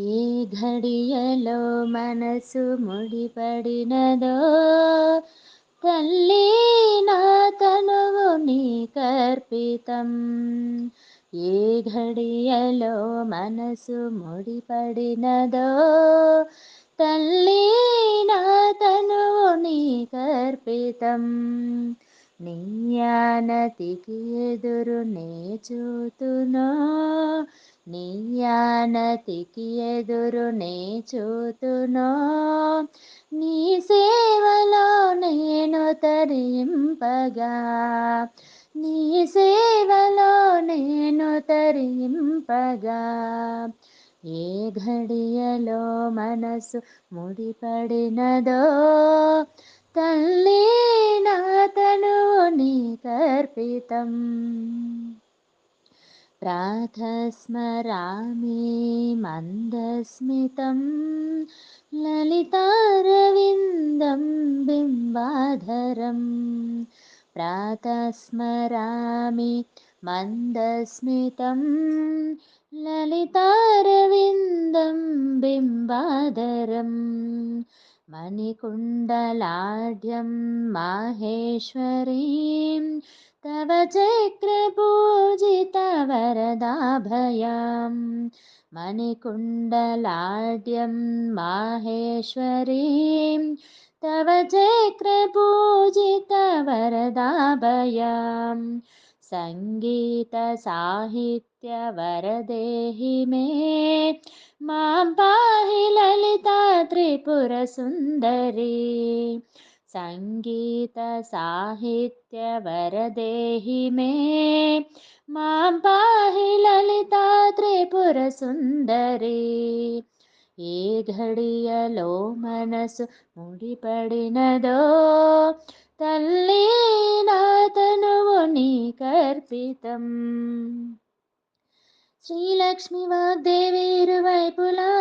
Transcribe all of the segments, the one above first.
ఏ ఘడియలో మనసు ముడిపడినదో తల్లి నా తనువు నీ కర్పితం. ఏ ఘడియలో మనసు ముడిపడినదో తల్లి నా తనువు నీ కర్పితం. నీయానతికి ఎదురు నే చూతునో నీయానతికి ఎదురు నే చూతునో. నీ సేవలో నేను తరింపగా. నీ సేవలో నేను తరింపగా. ఏ ఘడియలో మనసు ముడిపడినదో. తల్లి నా తను నీ కర్పితం प्रातः स्मरामि मन्दस्मितं ललितारविन्दं बिम्बाधरं प्रातः स्मरामि मन्दस्मितं ललितारविन्दं बिम्बाधरम् मणिकुण्डलाढ्यं माहेश्वरीं तव चक्रपू चक्रपूजितवरदाभयां मणिकुण्डलाढ्यं माहेश्वरीं तव चक्रपूजितवरदाभयां सङ्गीतसाहित्यवरदेहि मे। मां पाहि ललिता त्रिपुरसुन्दरी सङ्गीतसाहित्यवरदेहि मे मां पाहि ललिता त्रिपुरसुन्दरी ఏ ఘడియలో మనసు ముడిపడినదో తల్లి నా తనువు నీ కర్పితం శ్రీలక్ష్మి వాగ్దేవి ఇరువైపులా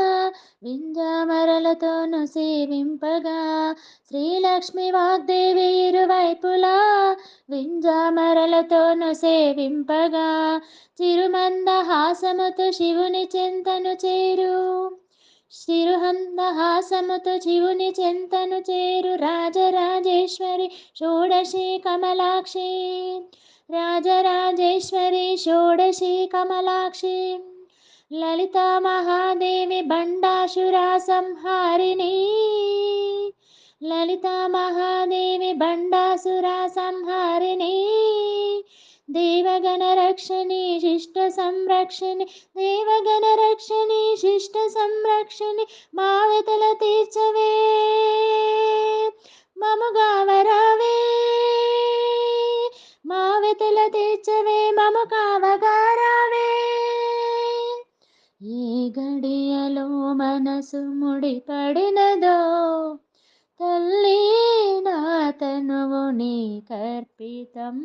వింజామరలతోను సేవింపగా. శ్రీలక్ష్మి వాగ్దేవి ఇరువైపులా వింజామరలతోను సేవింపగా. చిరుమంద హాసముతో శివుని చెంతను చేరు. చిరుహంద హాసముతో శివుని చెంతను చేరు. రాజరాజేశ్వరి షోడశి కమలాక్షి. రాజరాజేశ్వరి షోడశి కమలాక్షి. లలితా మహాదేవి బండాసురా సంహారిణి. లలితా మహాదేవి బండాసురా సంహారిణి. దేవగణ రక్షణి శిష్ట సంరక్షణి. దేవగణ రక్షణి శిష్ట సంరక్షణి. మావతల తీర్చవే మముగా వరావే మావతల తీర్చవే మము కావగారా ఏ గడియలో మనసు ముడిపడినదో తల్లి నా తనువు నీ కర్పితం.